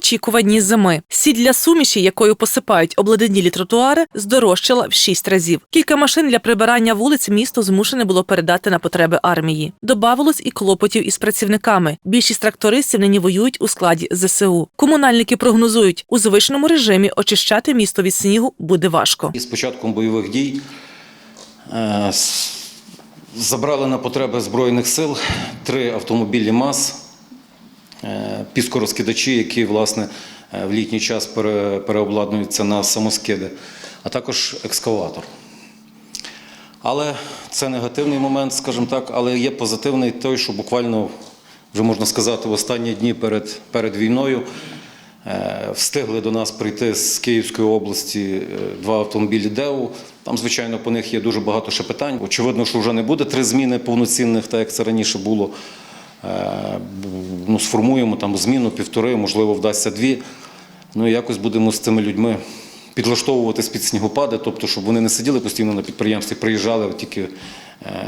очікуванні зими. Сіль для суміші, якою посипають обледенілі тротуари, здорожчала в шість разів. Кілька машин для прибирання вулиць місто змушене було передати на потреби армії. Добавилось і клопотів із працівниками. Більшість трактористів нині воюють у складі ЗСУ. Комунальники прогнозують, у звичному режимі очищати місто від снігу буде важко. З початком бойових дій е, забрали на потреби Збройних сил три автомобілі МАЗ, піскорозкидачі, які власне е, в літній час переобладнуються на самоскиди, а також екскаватор. Але це негативний момент, скажімо так, але є позитивний той, що буквально, вже можна сказати, в останні дні перед, перед війною е, встигли до нас прийти з Київської області е, два автомобілі ДЕУ. Там, звичайно, по них є дуже багато ще питань. Очевидно, що вже не буде три зміни повноцінних, так як це раніше було. Е, Ну, сформуємо там зміну, півтори, можливо, вдасться дві. Ну і якось будемо з цими людьми підлаштовуватись під снігопади, тобто, щоб вони не сиділи постійно на підприємстві, приїжджали тільки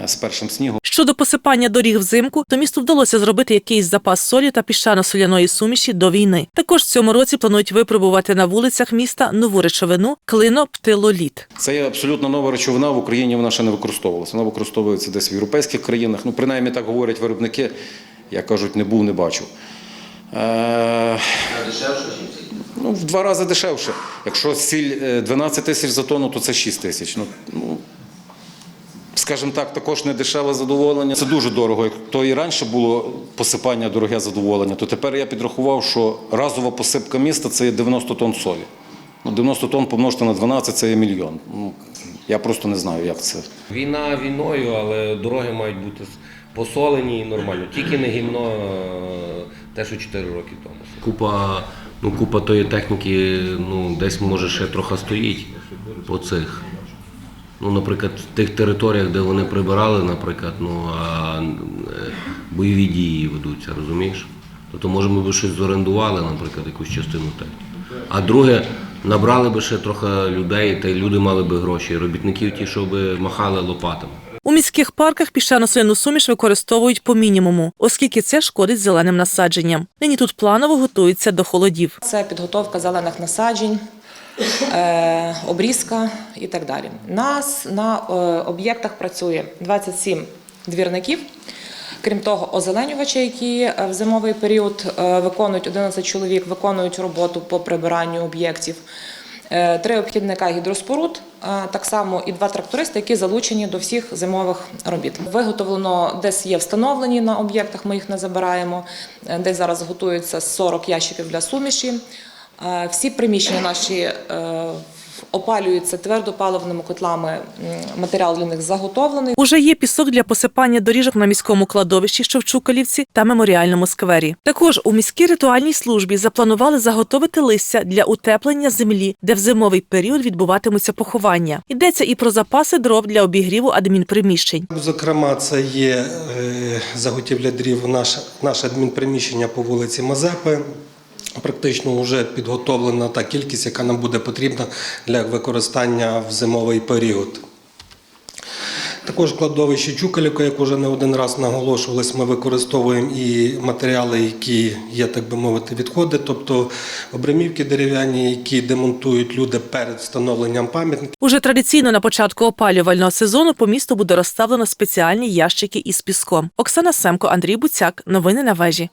з першим снігом. Щодо посипання доріг взимку, то місту вдалося зробити якийсь запас солі та піщано-соляної суміші до війни. Також в цьому році планують випробувати на вулицях міста нову речовину клиноптилоліт. Це є абсолютно нова речовина в Україні. Вона ще не використовувалася. Вона використовується десь в європейських країнах. Ну, принаймні так говорять виробники. Я кажуть, не був, не бачив. Е, ну, в два рази дешевше. Якщо сіль е, 12 тисяч за тонну, то це 6 тисяч. Ну, ну, скажімо так, також не дешеве задоволення. Це дуже дорого. Як то і раніше було посипання дороге задоволення, то тепер я підрахував, що разова посипка міста це є 90 тонн солі. Ну, 90 тонн помножити на 12 це є мільйон. Ну, я просто не знаю, як це. Війна війною, але дороги мають бути посолені і нормально. Тільки не гімно е, те, що 4 роки тому. Купа, ну, купа тої техніки ну, десь може ще трохи стоїть по цих. Ну, наприклад, в тих територіях, де вони прибирали, наприклад, ну, а е, бойові дії ведуться, розумієш? Тобто, може, ми б щось зорендували, наприклад, якусь частину техніки. А друге, набрали би ще трохи людей, та й люди мали би гроші, робітників ті, що би махали лопатами. У міських парках піщано-соляну суміш використовують по мінімуму, оскільки це шкодить зеленим насадженням. Нині тут планово готуються до холодів. Це підготовка зелених насаджень, обрізка і так далі. Нас на е, об'єктах працює 27 двірників. Крім того, озеленювачі, які е, в зимовий період е, виконують 11 чоловік, виконують роботу по прибиранню об'єктів. Е, Три обхідника гідроспоруд, е, так само і два трактористи, які залучені до всіх зимових робіт. Виготовлено десь є встановлені на об'єктах, ми їх не забираємо. Е, Десь зараз готується 40 ящиків для суміші. Е, Всі приміщення наші е, опалюються твердопаливними котлами. Матеріал для них заготовлений. Уже є пісок для посипання доріжок на міському кладовищі, що в Чукалівці та меморіальному сквері. Також у міській ритуальній службі запланували заготовити листя для утеплення землі, де в зимовий період відбуватимуться поховання. Йдеться і про запаси дров для обігріву адмінприміщень. Зокрема, це є е, заготівля дрів наше, наше адмінприміщення по вулиці Мазепи. Практично вже підготовлена та кількість, яка нам буде потрібна для використання в зимовий період. Також кладовище Чукалівка, як вже не один раз наголошувалось, ми використовуємо і матеріали, які є, так би мовити, відходи, тобто обремівки дерев'яні, які демонтують люди перед встановленням пам'ятників. Уже традиційно на початку опалювального сезону по місту буде розставлено спеціальні ящики із піском. Оксана Семко, Андрій Буцяк. Новини на вежі.